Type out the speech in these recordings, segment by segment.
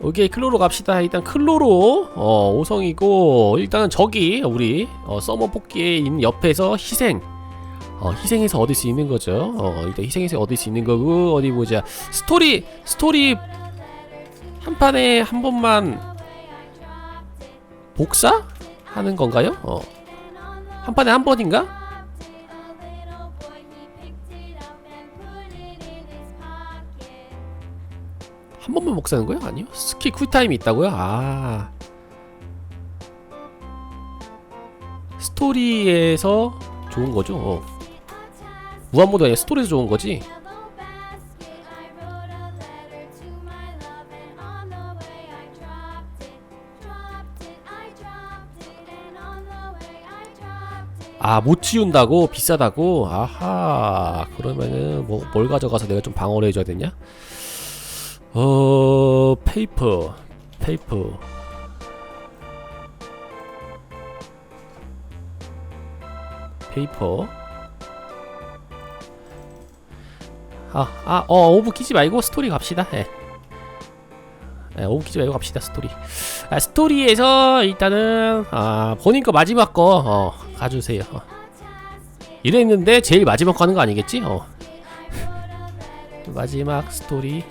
오케이 클로로 갑시다. 일단 클로로 어 5성이고 일단은 저기 우리 어, 서머 뽑기에 있는 옆에서 희생. 어 희생해서 얻을 수 있는 거죠. 어 일단 희생해서 얻을 수 있는 거고 어디 보자. 스토리 스토리 한 판에 한 번만 복사? 하는 건가요? 어 한 판에 한 번인가 한 번만 복사하는 거예요 아니요? 스킬 쿨타임이 있다고요? 아. 스토리에서 좋은 거죠. 어. 무한모드 아니라 스토리에서 좋은 거지? 아못 지운다고? 비싸다고? 아하. 그러면은 뭐 뭘 가져가서 내가 좀 방어를 해줘야 되냐 어 페이퍼 페이퍼. 페이퍼. 아 아 어 오브 키지 말고 스토리 갑시다. 예. 예, 오브 키지 말고 갑시다 스토리. 아, 스토리에서 일단은 아 본인 거 마지막 거 어, 가주세요. 어. 이랬는데 제일 마지막 거 하는 거 아니겠지? 어. 마지막 스토리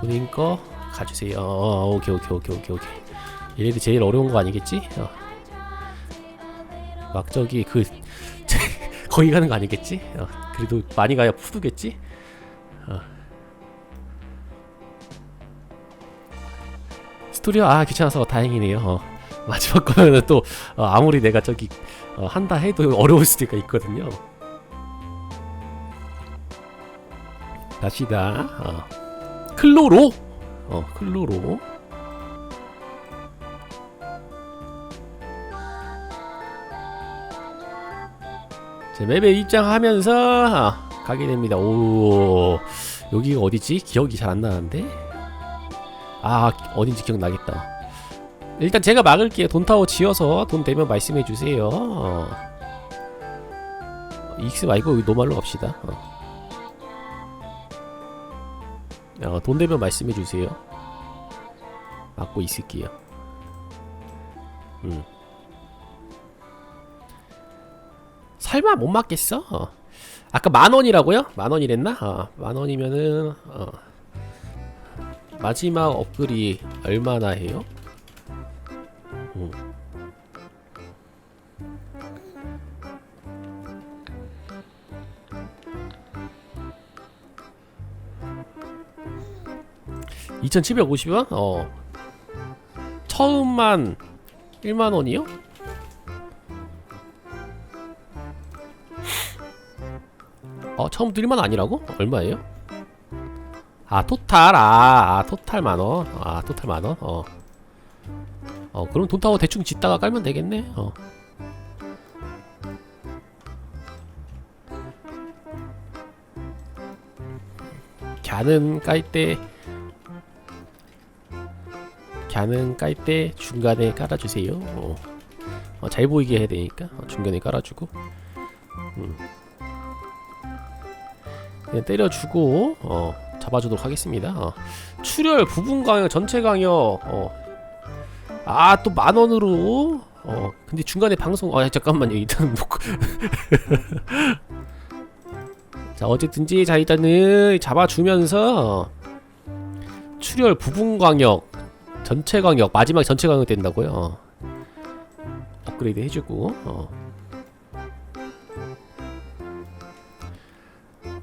본인 거 가주세요. 어, 오케이 오케이 오케이 오케이 오케이. 얘네들 제일 어려운 거 아니겠지? 어. 막 저기 그 거기 가는 거 아니겠지? 어. 그래도 많이 가야 푸르겠지? 어. 스토리오 아 귀찮아서 다행이네요. 어. 마지막 거는 또 어, 아무리 내가 저기 어, 한다 해도 어려울 수도 있거든요. 갑시다. 어. 클로로? 어 클로로. 제 맵에 입장하면서 아, 가게 됩니다. 오 여기가 어디지? 기억이 잘 안 나는데? 아 어딘지 기억나겠다. 일단 제가 막을게요. 돈타워 지어서 돈 되면 말씀해 주세요. 어. 익스 말고 노말로 갑시다. 어. 어, 돈 되면 말씀해 주세요. 막고 있을게요. 음. 설마 못 맞겠어? 어. 아까 만 원이라고요? 만 원이랬나? 어, 만 원이면은 어. 마지막 업글이 얼마나 해요? 음. (2750원) 어. 처음만 (1만원이요) 어 처음부터 (1만원) 아니라고? 얼마예요? 아 토탈. 아, 아 토탈 만원. 아 토탈 만원. 어. 어, 그럼 돈 타고 대충 짓다가 깔면 되겠네. 어. 갸는 깔 때, 갸는 깔 때 중간에 깔아주세요. 어. 어, 잘 보이게 해야 되니까 어, 중간에 깔아주고, 음. 그냥 때려주고, 어, 잡아주도록 하겠습니다. 어. 출혈 부분 강력, 전체 강력, 어, 아또 만원으로 어 근데 중간에 방송 아 잠깐만요 일단 자 어쨌든지 자 일단은 잡아주면서 출혈 부분 광역 전체 광역 마지막 전체 광역 된다고요 어. 업그레이드 해주고 어.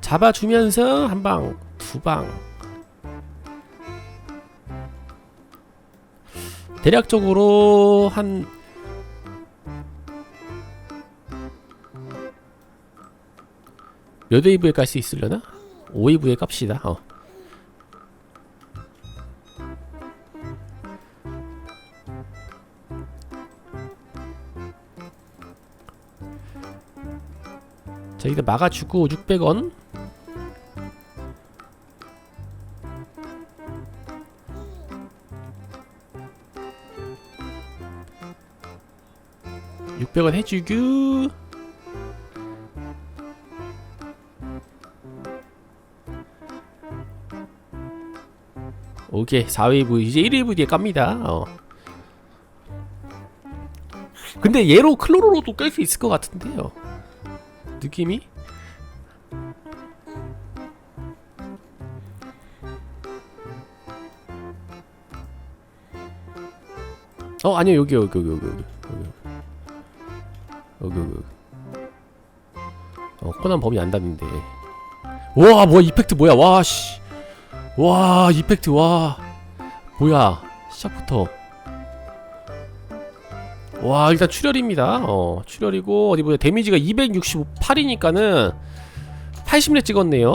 잡아주면서 한 방 두 방 대략적으로 한 몇 웨이브에 깔수 있으려나? 5웨이브에 깝시다. 어. 자, 이거 막아주고 600원. (600원) 해주고 오케이 4웨이브 이제 1웨이브 뒤에 깝니다 어. 근데 얘로 클로로로도 깰 수 있을 것 같은데요 느낌이? 어 아니요 여기 여기 여기 여기 여기 여기. 여기 어 코난 범이 안 닿는데. 와 뭐야 이펙트 뭐야? 와씨와 이펙트 와. 뭐야 시작부터. 와 일단 출혈입니다. 어 출혈이고 어디 보자. 데미지가 268이니까는 80렙 찍었네요.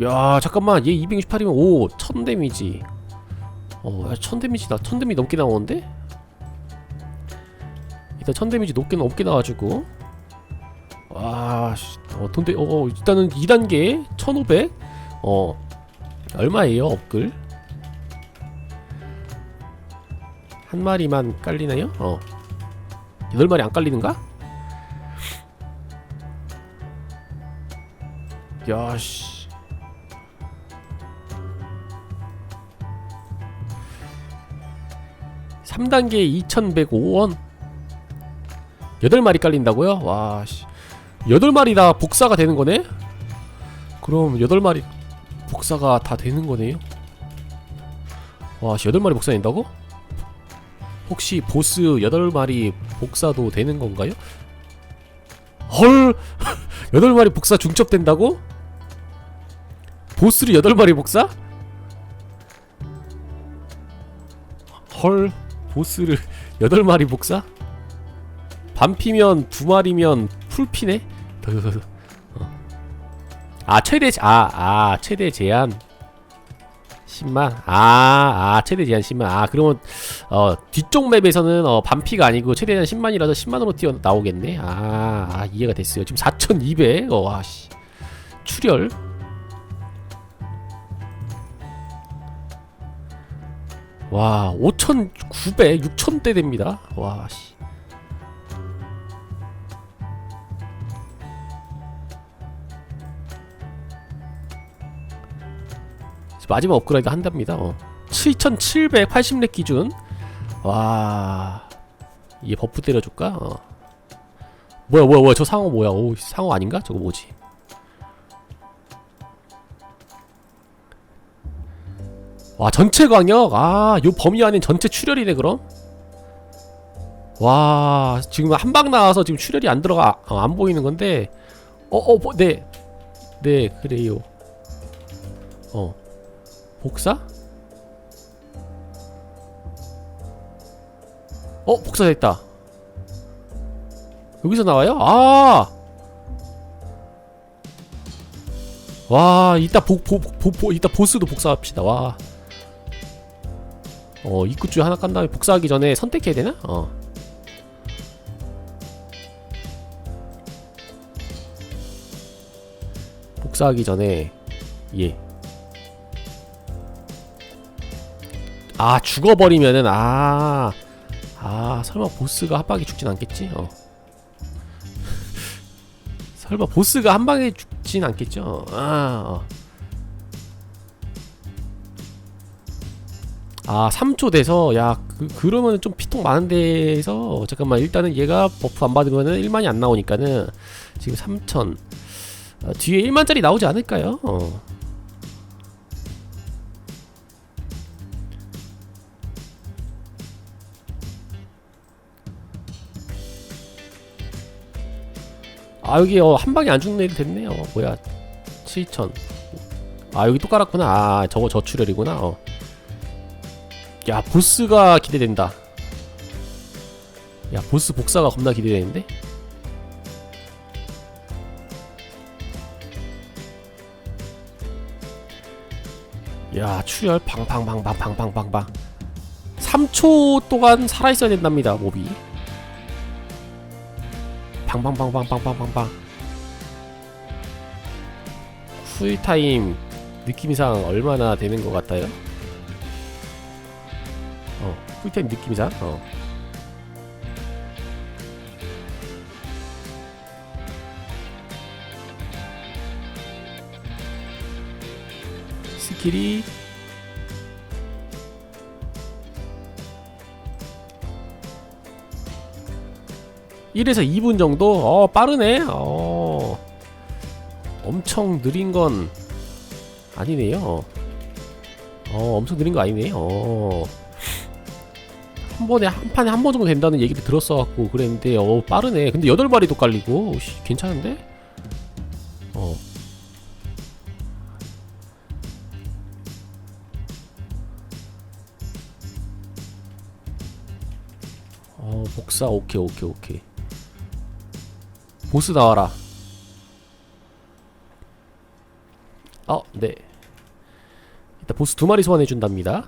어야 잠깐만. 얘 268이면 오 1000 데미지. 어1000 데미지다. 1000 데미지 넘게 나오는데? 일단 1000 데미지 높게 높게 나와가지고. 와 씨, 어, 돈데 어, 어 일단은 2단계 1500 어 얼마예요 업글 한 마리만 깔리나요? 어 여덟 마리 안 깔리는가? 야씨 삼단계 2105원 여덟 마리 깔린다고요? 와씨 여덟 마리 다 복사가 되는 거네? 그럼 여덟 마리 복사가 다 되는 거네요? 와, 씨, 여덟 마리 복사 된다고? 혹시 보스 8마리 복사도 되는 건가요? 헐! 8마리 복사 중첩된다고? 보스를 8마리 복사? 헐, 보스를 8마리 복사? 반피면 2마리면 풀피네? 어. 아, 최대, 제- 아, 아, 최대 제한 10만? 아, 아, 최대 제한 10만. 아, 그러면, 어, 뒤쪽 맵에서는, 어, 반피가 아니고, 최대 제한 10만이라서 10만으로 튀어 나오겠네. 아, 아, 이해가 됐어요. 지금 4,200. 어, 와, 씨. 출혈. 와, 5,900, 6,000대 됩니다. 와, 씨. 마지막 업그레이드 한답니다. 어. 7,780렙 기준. 와, 이게 버프 때려줄까? 어. 뭐야, 뭐야, 뭐야, 저 상어 뭐야? 오, 상어 아닌가? 저거 뭐지? 와, 전체 광역. 아, 요 범위 안에 전체 출혈이네 그럼. 와, 지금 한 방 나와서 지금 출혈이 안 들어가 어, 안 보이는 건데. 어, 어, 뭐, 네, 네, 그래요. 어. 복사? 어 복사됐다 여기서 나와요? 아! 와 이따 보, 보, 보, 보, 이따 보스도 복사합시다 와 어, 입구줄 하나 깐 다음에 복사하기 전에 선택해야 되나? 어. 복사하기 전에 예. 아 죽어버리면은 아, 아 설마 보스가 한 방에 죽진 않겠지? 어. 설마 보스가 한 방에 죽진 않겠죠? 아, 어. 아 3초 돼서 야 그, 그러면은 좀 피통 많은 데에서 잠깐만 일단은 얘가 버프 안 받으면은 1만이 안 나오니까는 지금 3천 어, 뒤에 1만짜리 나오지 않을까요? 어. 아 여기 어, 한 방에 안 죽는 애들 됐네요. 어, 뭐야 7천. 아 여기 또 깔았구나. 아 저거 저출혈이구나. 어. 야 보스가 기대된다. 야 보스 복사가 겁나 기대되는데. 야 출혈 팡팡팡팡팡팡팡팡 3초 동안 살아있어야 된답니다 몹이 팡팡팡팡팡팡팡팡 쿨타임 느낌상 얼마나 되는 것 같아요? 어 쿨타임 느낌상? 어. 스킬이 1에서 2분 정도? 어 빠르네. 어 엄청 느린 건 아니네요. 어 엄청 느린 거 아니네 어한 번에 한 판에 한 번 정도 된다는 얘기를 들었어갖고 그랬는데 어 빠르네. 근데 8마리도 깔리고 오, 씨, 괜찮은데? 어. 어, 복사. 오케이 오케이 오케이 보스 나와라. 어, 네. 일단 보스 두 마리 소환해 준답니다.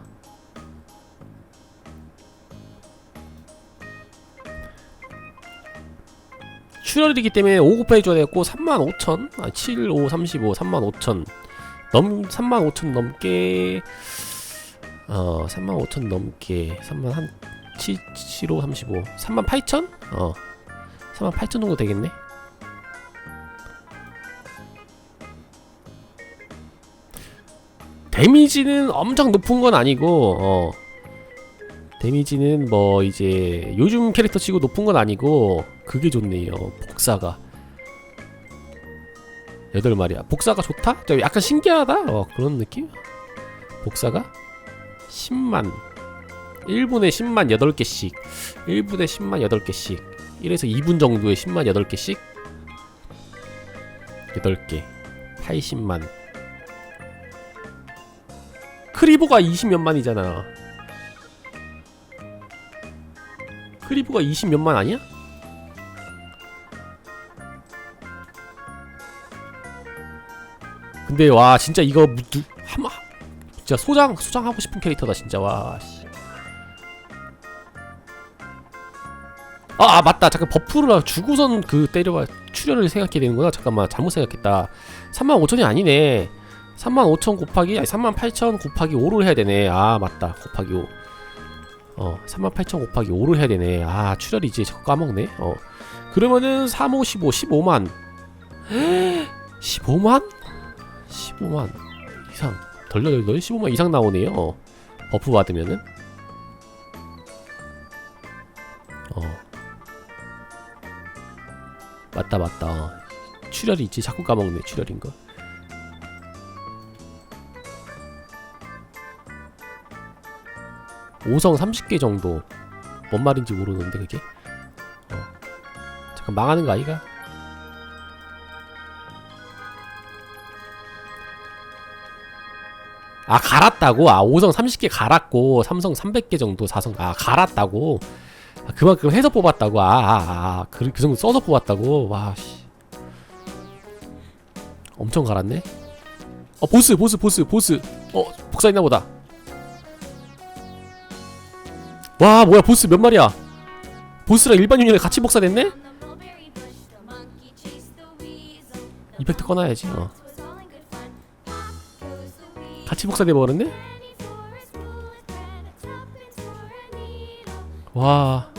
출혈이기 때문에 5 곱해 줘야 되고 35,000 아, 7, 5, 35 35,000 넘 35,000 넘게 어 35,000 넘게 3만 한 7, 7, 5, 35 38,000? 어. 38,000 정도 되겠네 데미지는 엄청 높은 건 아니고 어 데미지는 뭐 이제 요즘 캐릭터 치고 높은 건 아니고 그게 좋네요. 복사가. 8마리야. 복사가 좋다? 저 약간 신기하다? 어 그런 느낌? 복사가 10만. 1분에 10만 8개씩. 1분에 10만 8개씩. 1에서 2분 정도에 10만 8개씩? 8개. 80만 크리보가 20몇만이잖아. 크리보가 20몇만 아니야? 근데 와 진짜 이거 무- 누- 한 진짜 소장 소장하고 싶은 캐릭터다 진짜. 와 씨. 아, 아 맞다. 잠깐 버프를 주고선 그 때려봐 출혈을 생각해야 되는구나. 잠깐만 잘못 생각했다. 35,000이 아니네 35,000 곱하기 아니 38,000 곱하기 5를 해야 되네 아 맞다 곱하기 5 어, 38,000 곱하기 5를 해야 되네. 아, 출혈이지. 자꾸 까먹네. 어. 그러면은 3, 5, 15, 15만. 15만? 15만 이상. 덜덜덜 15만 이상 나오네요. 어. 버프 받으면은. 어. 맞다, 맞다. 어. 출혈이 있지. 자꾸 까먹네. 출혈인 거. 오성 30개 정도 뭔 말인지 모르는데 그게 어. 잠깐 망하는 거 아이가? 아 갈았다고? 아 5성 30개 갈았고 삼성 300개 정도 4성 아 갈았다고? 아, 그만큼 해서 뽑았다고 아아아 아, 그 정도 써서 뽑았다고? 와씨 엄청 갈았네 어 보스 보스 보스 보스 어 복사했나 보다 와 뭐야 보스 몇 마리야 보스랑 일반 유닛이 같이 복사됐네? 이펙트 꺼놔야지 어. 같이 복사돼 버렸네? 와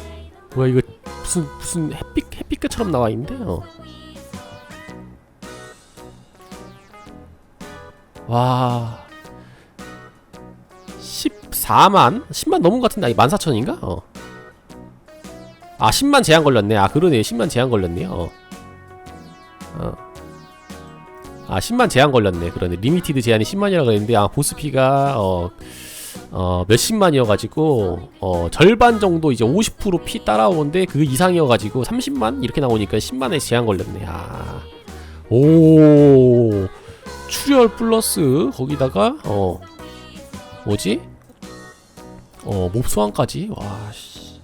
뭐야 이거 무슨 무슨 햇빛 햇빛깔처럼 나와 있는데 어. 와 14만? 10만 넘은 것 같은데 아니 14,000인가? 어. 아 10만 제한 걸렸네 아 그러네 10만 제한 걸렸네 어. 어. 아 10만 제한 걸렸네 그러네 리미티드 제한이 10만이라 그랬는데 아 보스피가 어, 어 몇십만이어가지고 어 절반 정도 이제 50%피 따라오는데 그 이상이어가지고 30만 이렇게 나오니까 10만에 제한 걸렸네 아 오 출혈 플러스 거기다가 어 뭐지 어, 몹 소환까지? 와, 씨.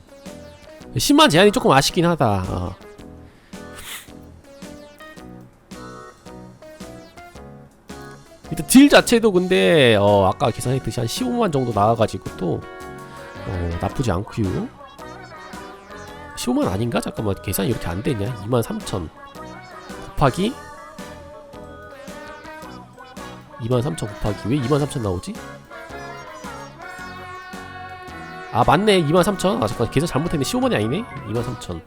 10만 제한이 조금 아쉽긴 하다. 어. 일단 딜 자체도 근데, 어, 아까 계산했듯이 한 15만 정도 나와가지고 또, 어, 나쁘지 않구요. 15만 아닌가? 잠깐만, 계산이 이렇게 안 되냐? 2만 3천. 곱하기 2만 3천 곱하기 왜 2만 3천 나오지? 아 맞네. 23,000아 잠깐. 계산 잘못했네. 15만이 아니네? 23,000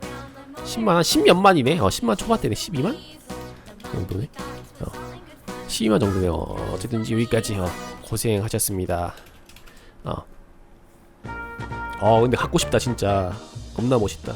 10만 한 10몇만이네? 어 10만 초반대네. 12만? 그 정도네. 어. 12만 정도네. 어 어쨌든지 여기까지 어 고생하셨습니다. 어. 어, 근데 갖고 싶다 진짜. 겁나 멋있다